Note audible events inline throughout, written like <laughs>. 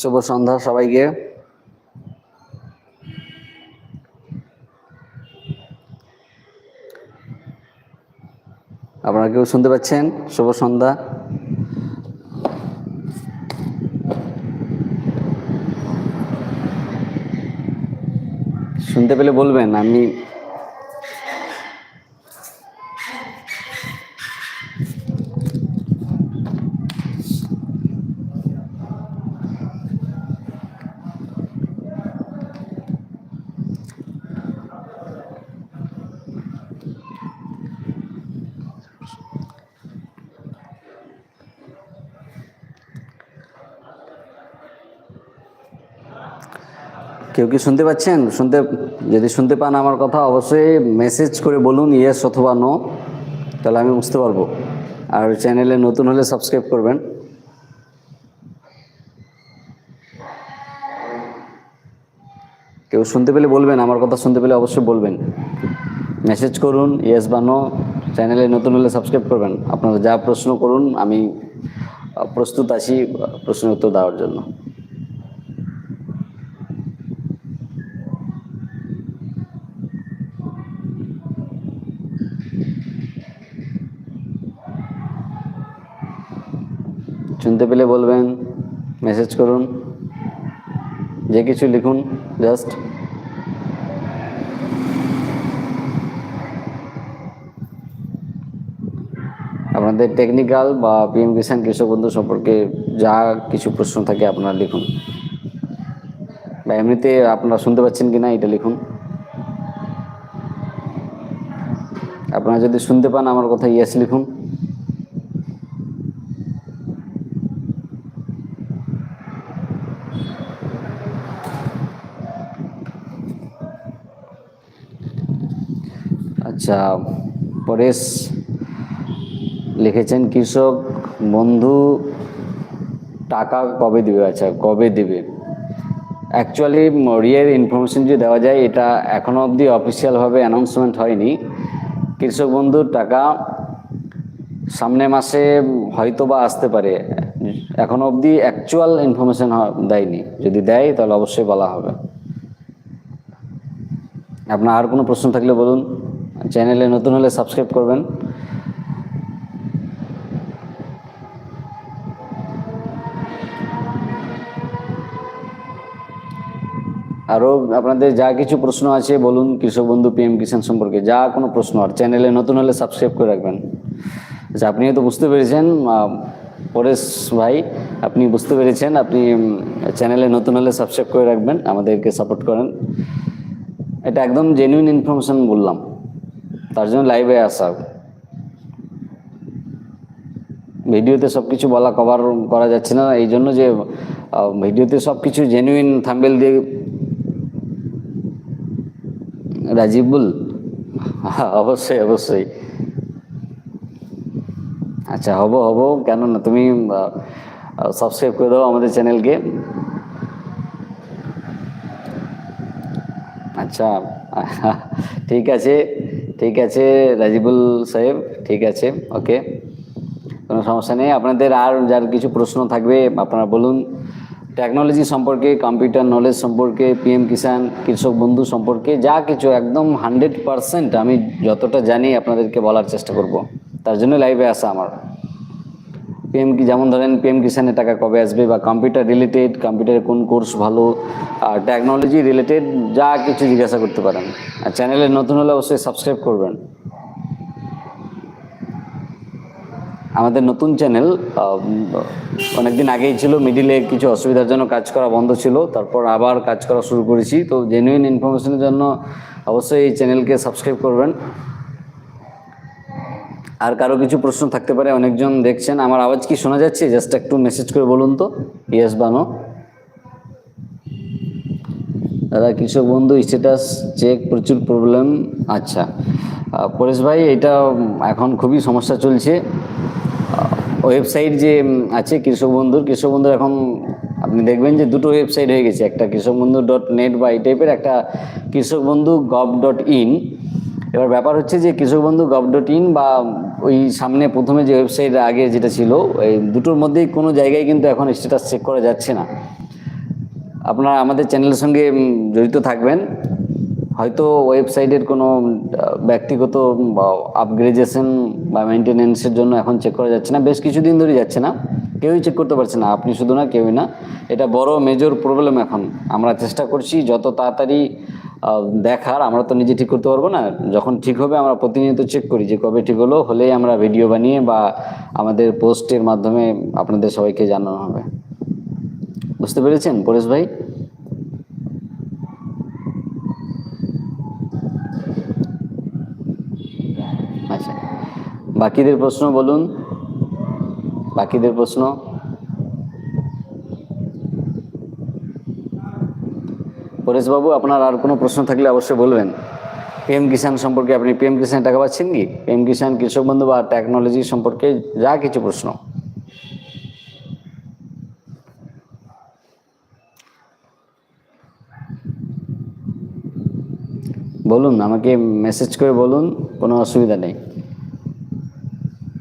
শুভ সন্ধ্যা সবাইকে। আপনারা কেউ শুনতে পাচ্ছেন? শুভ সন্ধ্যা। শুনতে পেলে বলবেন আমি কেউ কি শুনতে পাচ্ছেন? শুনতে, যদি শুনতে পান আমার কথা, অবশ্যই মেসেজ করে বলুন ইয়েস অথবা নো তাহলে আমি বুঝতে পারব। আর চ্যানেলে নতুন হলে সাবস্ক্রাইব করবেন। কেউ শুনতে পেলে বলবেন, আমার কথা শুনতে পেলে অবশ্যই বলবেন। মেসেজ করুন ইয়েস বা নো চ্যানেলে নতুন হলে সাবস্ক্রাইব করবেন। আপনারা যা প্রশ্ন করুন, আমি প্রস্তুত আছি প্রশ্নের উত্তর দেওয়ার জন্য শুনতে পেলে বলবেন মেসেজ করুন, যে কিছু লিখুন জাস্ট আপনাদের টেকনিক্যাল বা পিএম কিষাণ কৃষক বন্ধু সম্পর্কে যা কিছু প্রশ্ন থাকে আপনারা লিখুন। বা এমনিতে আপনারা শুনতে পাচ্ছেন কি না এটা লিখুন। আপনারা যদি শুনতে পান আমার কথা ইয়েস লিখুন। আচ্ছা পরেশ লিখেছেন, কৃষক বন্ধু টাকা কবে দিবে? আচ্ছা কবে দিবে? অ্যাকচুয়ালি রিয়ের ইনফরমেশন যদি দেওয়া যায়, এটা এখনও অবধি অফিসিয়ালভাবে অ্যানাউন্সমেন্ট হয়নি। কৃষক বন্ধুর টাকা সামনে মাসে হয়তো বা আসতে পারে। এখনও অবধি অ্যাকচুয়াল ইনফরমেশন দেয়নি। যদি দেয়, তাহলে অবশ্যই বলা হবে। আপনার আর কোনো প্রশ্ন থাকলে বলুন। চ্যানেলে নতুন হলে সাবস্ক্রাইব করবেন। আরও আপনাদের যা কিছু প্রশ্ন আছে, বলুন কৃষক বন্ধু পিএম কিষাণ সম্পর্কে। যা কোনো প্রশ্ন, আর চ্যানেলে নতুন হলে সাবস্ক্রাইব করে রাখবেন। আচ্ছা আপনি তো বুঝতে পেরেছেন পরেশ ভাই, আপনি বুঝতে পেরেছেন, আপনি চ্যানেলে নতুন হলে সাবস্ক্রাইব করে রাখবেন, আমাদেরকে সাপোর্ট করেন। এটা একদম জেনুইন ইনফরমেশন বললাম। তার জন্য লাইভে আসা। ভিডিওতে সব কিছু বলা কভার করা যাচ্ছে না। এই জন্য যে ভিডিওতে সব কিছু জেনুইন থাম্বেল দিয়ে রাজিবুল? <laughs> অবশ্যই অবশ্যই। আচ্ছা হব হব। কেন না তুমি সাবস্ক্রাইব করে দাও আমাদের চ্যানেলকে আচ্ছা <laughs> ঠিক আছে। ঠিক আছে, রাজিবুল সাহেব, ঠিক আছে ওকে কোনো সমস্যা নেই। আপনাদের আর যার কিছু প্রশ্ন থাকবে, আপনারা বলুন। টেকনোলজি সম্পর্কে কম্পিউটার নলেজ সম্পর্কে পিএম কিষাণ কৃষক বন্ধু সম্পর্কে, যা কিছু একদম হান্ড্রেড পারসেন্ট আমি যতটা জানি আপনাদেরকে বলার চেষ্টা করব। তার জন্য লাইভে আসা আমার। পিএম কি, যেমন ধরেন পিএম কিষানের টাকা কবে আসবে বা কম্পিউটার রিলেটেড কম্পিউটারে কোন কোর্স ভালো, আর টেকনোলজি রিলেটেড যা কিছু জিজ্ঞাসা করতে পারেন। আর চ্যানেলে নতুন হলে অবশ্যই সাবস্ক্রাইব করবেন। আমাদের নতুন চ্যানেল অনেকদিন আগেই ছিল মিডিলে কিছু অসুবিধার জন্য কাজ করা বন্ধ ছিল, তারপর আবার কাজ করা শুরু করেছি। তো জেনুইন ইনফরমেশনের জন্য অবশ্যই এই চ্যানেলকে সাবস্ক্রাইব করবেন। আর কারও কিছু প্রশ্ন থাকতে পারে, অনেকজন দেখছেন। আমার আওয়াজ কি শোনা যাচ্ছে? জাস্ট একটু মেসেজ করে বলুন তো। ইয়েস বানো। দাদা, কৃষক বন্ধু স্ট্যাটাস চেক প্রচুর প্রবলেম আচ্ছা। পরেশ ভাই, এটা এখন খুবই সমস্যা চলছে। ওয়েবসাইট যে আছে কৃষক বন্ধুর কৃষক বন্ধুর এখন আপনি দেখবেন যে দুটো ওয়েবসাইট হয়ে গেছে। একটা কৃষক বন্ধু ডট নেট বা এই টাইপের একটা কৃষক বন্ধু গভ ডট ইন এবার ব্যাপার হচ্ছে যে কৃষক বন্ধু গভ ডট ইন বা ওই সামনে প্রথমে যে ওয়েবসাইট আগে যেটা ছিল, এই দুটোর মধ্যেই কোনো জায়গায় কিন্তু এখন স্ট্যাটাস চেক করা যাচ্ছে না। আপনারা আমাদের চ্যানেলের সঙ্গে জড়িত থাকবেন। হয়তো ওয়েবসাইটের কোনো ব্যক্তিগত আপগ্রেডেশন বা মেনটেনেন্সের জন্য এখন চেক করা যাচ্ছে না। বেশ কিছুদিন ধরে যাচ্ছে না। কেউই চেক করতে পারছে না। আপনি শুধু না, কেউই না। এটা বড় মেজর প্রবলেম এখন। আমরা চেষ্টা করছি, যত তাড়াতাড়ি দেখার, আমরা তো নিজে ঠিক করতে পারব না। যখন ঠিক হবে, আমরা প্রতিনিয়ত চেক করি যে কবে ঠিক হলো, হলেই আমরা ভিডিও বানিয়ে বা আমাদের পোস্টের মাধ্যমে আপনাদের সবাইকে জানানো হবে। বুঝতে পেরেছেন, পরেশ ভাই? আচ্ছা। বাকিদের প্রশ্ন বলুন। বাকিদের প্রশ্ন? পরেশবাবু, আপনার আর কোনো প্রশ্ন থাকলে অবশ্যই বলবেন। পিএম কিষাণ সম্পর্কে আপনি পিএম কিষাণ টাকা পাচ্ছেন কি? পিএম কিষাণ কৃষক বন্ধু বা টেকনোলজি সম্পর্কে যা কিছু প্রশ্ন। বলুন, আমাকে মেসেজ করে বলুন, কোনো অসুবিধা নেই।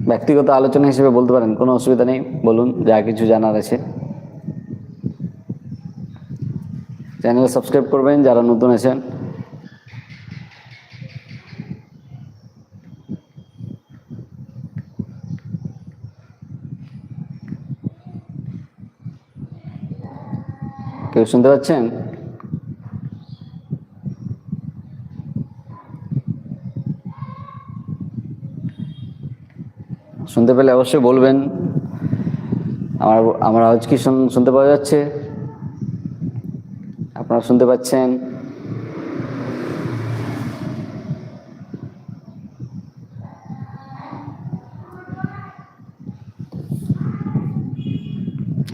ব্যক্তিগত আলোচনা হিসেবে বলতে পারেন, কোনো অসুবিধা নেই। বলুন, যা কিছু জানার আছে। চ্যানেল সাবস্ক্রাইব করবেন, যারা নতুন আছেন। কেউ শুনতে পাচ্ছেন? শুনতে পেলে অবশ্যই বলবেন। আমার আমার আওয়াজ কি শুনতে পাওয়া যাচ্ছে? শুনতে পাচ্ছেন?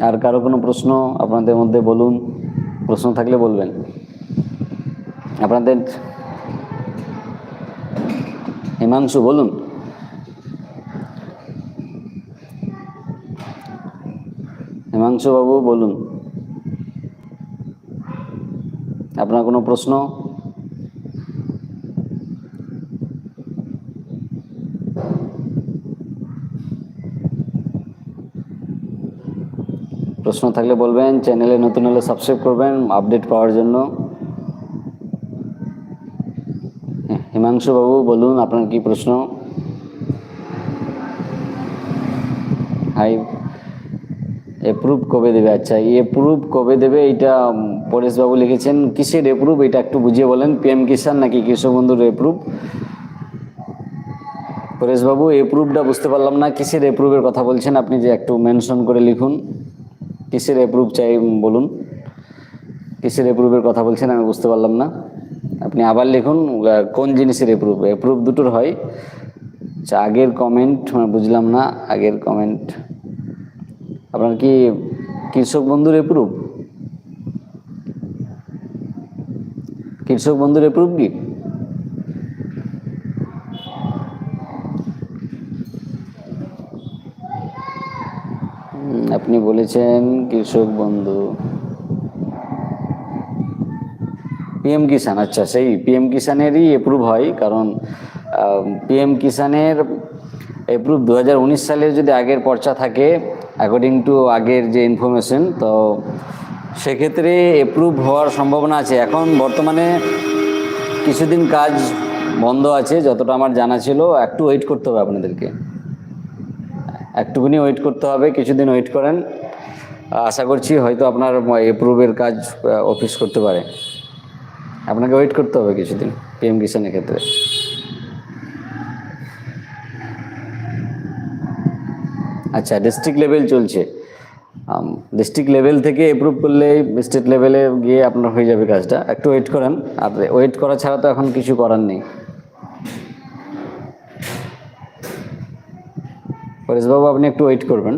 আর কারও কোনো প্রশ্ন আপনাদের মধ্যে বলুন। প্রশ্ন থাকলে বলবেন। আপনাদের হিমাংশু, বলুন। হিমাংশু বাবু, বলুন। আপনার কোনো প্রশ্ন? প্রশ্ন থাকলে বলবেন চ্যানেলে নতুন হলে সাবস্ক্রাইব করবেন আপডেট পাওয়ার জন্য। হ্যাঁ, হিমাংশু বাবু বলুন আপনার কি প্রশ্ন? হাই এপ্রুভ কবে দেবে? আচ্ছা এপ্রুভ কবে দেবে? এটা পরেশবাবু লিখেছেন, কিসের এপ্রুভ এটা একটু বুঝিয়ে বলেন পিএম কিষাণ নাকি কৃষক বন্ধুর এপ্রুভ পরেশবাবু এপ্রুভটা বুঝতে পারলাম না, কিসের এপ্রুভের কথা বলছেন আপনি যে একটু মেনশন করে লিখুন। কিসের এপ্রুভ চাই বলুন। কিসের এপ্রুভের কথা বলছেন আমি বুঝতে পারলাম না। আপনি আবার লিখুন কোন জিনিসের এপ্রুভ এপ্রুভ দুটোর হয়। আচ্ছা আগের কমেন্ট বুঝলাম না, আগের কমেন্ট আপনার কি কৃষক বন্ধুর এপ্রুভ কৃষক বন্ধুর এপ্রুভ কি? আপনি বলেছেন কৃষক বন্ধু। পিএম কিষাণ আচ্ছা সেই পিএম কিষাণেরই এপ্রুভ হয়, কারণ পিএম কিষাণের এপ্রুভ দু হাজার উনিশ সালের যদি আগের পর্চা থাকে অ্যাকর্ডিং টু আগের যে ইনফরমেশন তো সেক্ষেত্রে এপ্রুভ হওয়ার সম্ভাবনা আছে। এখন বর্তমানে কিছুদিন কাজ বন্ধ আছে, যতটা আমার জানা ছিল। একটু ওয়েট করতে হবে আপনাদেরকে। একটুখানি ওয়েট করতে হবে, কিছুদিন ওয়েট করেন। আশা করছি হয়তো আপনার এপ্রুভের কাজ অফিস করতে পারে। আপনাকে ওয়েট করতে হবে কিছুদিন পিএম কিষানের ক্ষেত্রে। আচ্ছা ডিস্ট্রিক্ট লেভেল চলছে। ডিস্ট্রিক্ট লেভেল থেকে অ্যাপ্রুভ করলে স্টেট লেভেলে গিয়ে আপনার হয়ে যাবে কাজটা। একটু ওয়েট করেন। আর ওয়েট করা ছাড়া তো এখন কিছু করার নেই। পরেশবাবু, আপনি একটু ওয়েট করবেন।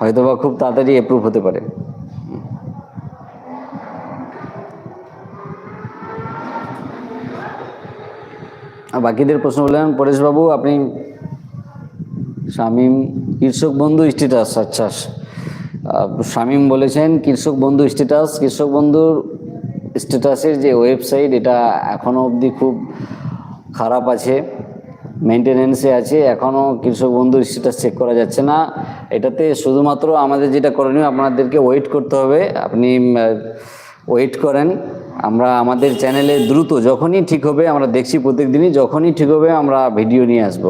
হয়তো বা খুব তাড়াতাড়ি অ্যাপ্রুভ হতে পারে। বাকিদের প্রশ্ন বললেন পরেশবাবু, আপনি শামীম কৃষক বন্ধু স্ট্যাটাস আচ্ছা। শামীম বলেছেন, কৃষক বন্ধু স্ট্যাটাস কৃষক বন্ধুর স্ট্যাটাসের যে ওয়েবসাইট, এটা এখনও অবধি খুব খারাপ আছে মেনটেনেন্সে আছে এখনও কৃষক বন্ধুর স্ট্যাটাস চেক করা যাচ্ছে না। এটাতে শুধুমাত্র আমাদের যেটা করণীয়, আপনাদেরকে ওয়েট করতে হবে। আপনি ওয়েট করেন, আমরা আমাদের চ্যানেলে দ্রুত, যখনই ঠিক হবে, আমরা দেখছি প্রত্যেক দিনই যখনই ঠিক হবে, আমরা ভিডিও নিয়ে আসব।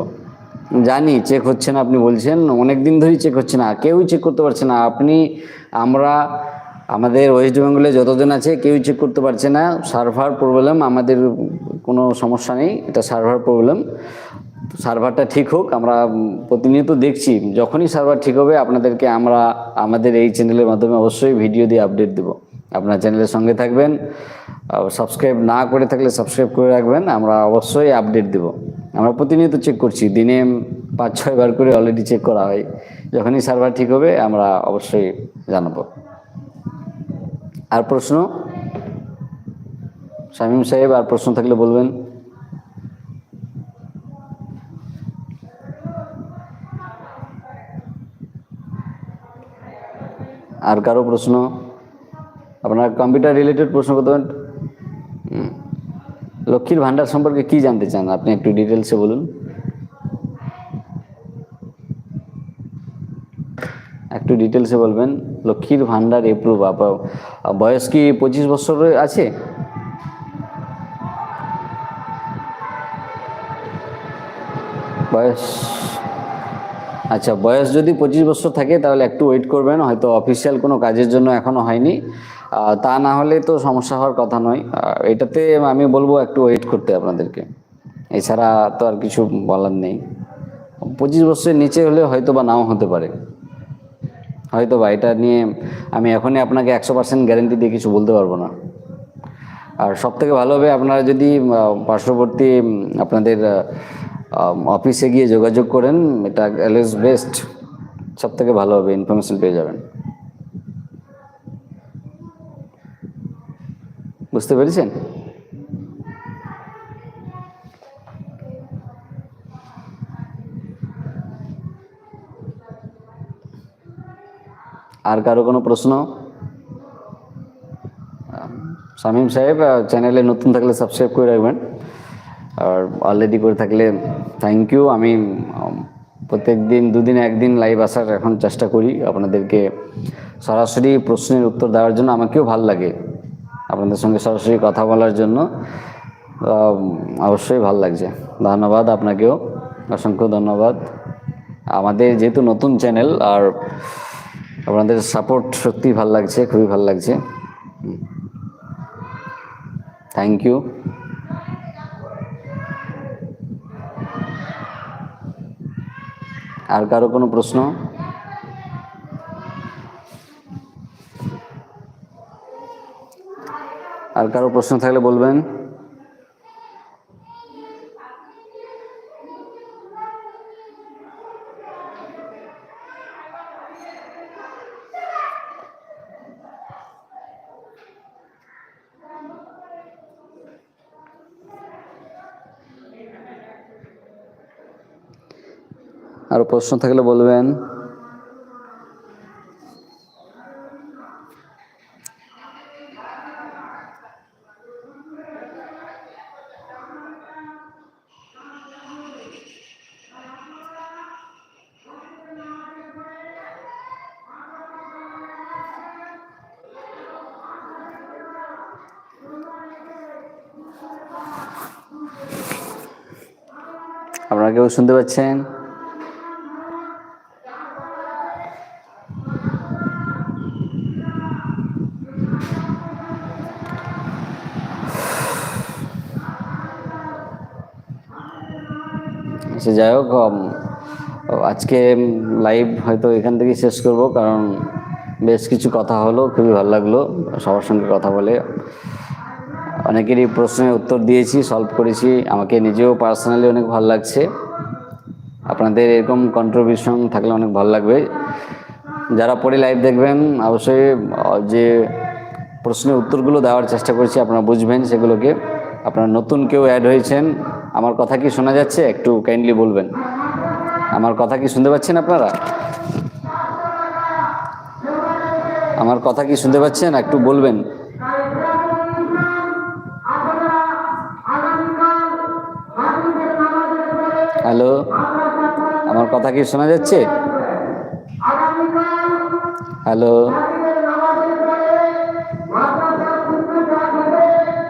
জানি চেক হচ্ছে না, আপনি বলছেন। অনেক দিন ধরেই চেক হচ্ছে না, কেউই চেক করতে পারছে না। আপনি, আমরা, আমাদের ওয়েস্ট বেঙ্গলে যতজন আছে, কেউই চেক করতে পারছে না। সার্ভার প্রবলেম আমাদের কোনো সমস্যা নেই, এটা সার্ভার প্রবলেম সার্ভারটা ঠিক হোক, আমরা প্রতিনিয়ত দেখছি। যখনই সার্ভার ঠিক হবে, আপনাদেরকে আমরা, আমাদের এই চ্যানেলের মাধ্যমে অবশ্যই ভিডিও দিয়ে আপডেট দেবো। আপনার চ্যানেলের সঙ্গে থাকবেন। সাবস্ক্রাইব না করে থাকলে সাবস্ক্রাইব করে রাখবেন। আমরা অবশ্যই আপডেট দেব। আমরা প্রতিনিয়ত চেক করছি। দিনে পাঁচ, ছয় বার করে অলরেডি চেক করা হয়। যখনই সার্ভার ঠিক হবে, আমরা অবশ্যই জানাব। আর প্রশ্ন? শামীম সাহেব, আর প্রশ্ন থাকলে বলবেন। আর কারও প্রশ্ন? আপনার কম্পিউটার রিলেটেড প্রশ্ন করতে পারেন। লক্ষ্মীর ভান্ডার সম্পর্কে কি জানতে চান? আপনি একটু ডিটেলসে বলুন। একটু ডিটেলসে বলবেন। লক্ষ্মীর ভান্ডার এপ্রুভ বয়স কি পঁচিশ বছর আছে? বয়স আচ্ছা বয়স যদি পঁচিশ বছর থাকে তাহলে একটু ওয়েট করবেন। হয়তো অফিসিয়াল কোনো কাজের জন্য এখনও হয়নি। তা না হলে তো সমস্যা হওয়ার কথা নয়। এটাতে আমি বলব একটু ওয়েট করতে আপনাদেরকে। এছাড়া তো আর কিছু বলার নেই। পঁচিশ বছরের নিচে হলে হয়তো বা নাও হতে পারে। হয়তো বা এটা নিয়ে আমি এখনই আপনাকে একশো পার্সেন্ট গ্যারেন্টি দিয়ে কিছু বলতে পারব না। আর সব থেকে ভালো হবে আপনারা যদি পার্শ্ববর্তী আপনাদের অফিসে গিয়ে যোগাযোগ করেন, এটা অলওয়েজ বেস্ট সব থেকে ভালো হবে ইনফরমেশন পেয়ে যাবেন। বুঝতে পেরেছেন? আর কারও কোনো প্রশ্ন? শামীম সাহেব চ্যানেলে নতুন থাকলে সাবস্ক্রাইব করে রাখবেন। আর অলরেডি করে থাকলে থ্যাংক ইউ আমি প্রত্যেক দিন দুদিন, একদিন লাইভ আসার এখন চেষ্টা করি আপনাদেরকে সরাসরি প্রশ্নের উত্তর দেওয়ার জন্য। আমাকেও ভালো লাগে। আপনাদের সঙ্গে সরাসরি কথা বলার জন্য অবশ্যই ভালো লাগছে। ধন্যবাদ আপনাকেও। অসংখ্য ধন্যবাদ। আমাদের যেহেতু নতুন চ্যানেল, আর আপনাদের সাপোর্ট সত্যি ভালো লাগছে, খুবই ভালো লাগছে। থ্যাংক ইউ আর কারও কোনো প্রশ্ন? আর কারও প্রশ্ন থাকলে বলবেন। আরও প্রশ্ন থাকলে বলবেন। আপনারা কেউ শুনতে পাচ্ছেন? সে যাই হোক আজকে লাইভ হয়তো এখান থেকেই শেষ করব, কারণ বেশ কিছু কথা হলো, খুবই ভালো লাগল, সবার সঙ্গে কথা বলে। অনেকেরই প্রশ্নের উত্তর দিয়েছি সলভ করেছি। আমাকে নিজেও পার্সোনালি অনেক ভালো লাগছে। আপনাদের এরকম কন্ট্রিবিউশন থাকলে অনেক ভালো লাগবে। যারা পরে লাইভ দেখবেন, অবশ্যই যে প্রশ্নের উত্তরগুলো দেওয়ার চেষ্টা করছি, আপনারা বুঝবেন সেগুলোকে। আপনারা নতুন কেউ অ্যাড হয়েছেন, আমার কথা কি শোনা যাচ্ছে? একটু কাইন্ডলি বলবেন। আমার কথা কি শুনতে পাচ্ছেন আপনারা? আমার কথা কি শুনতে পাচ্ছেন? একটু বলবেন। আমার কথা কি শোনা যাচ্ছে? Hello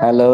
hello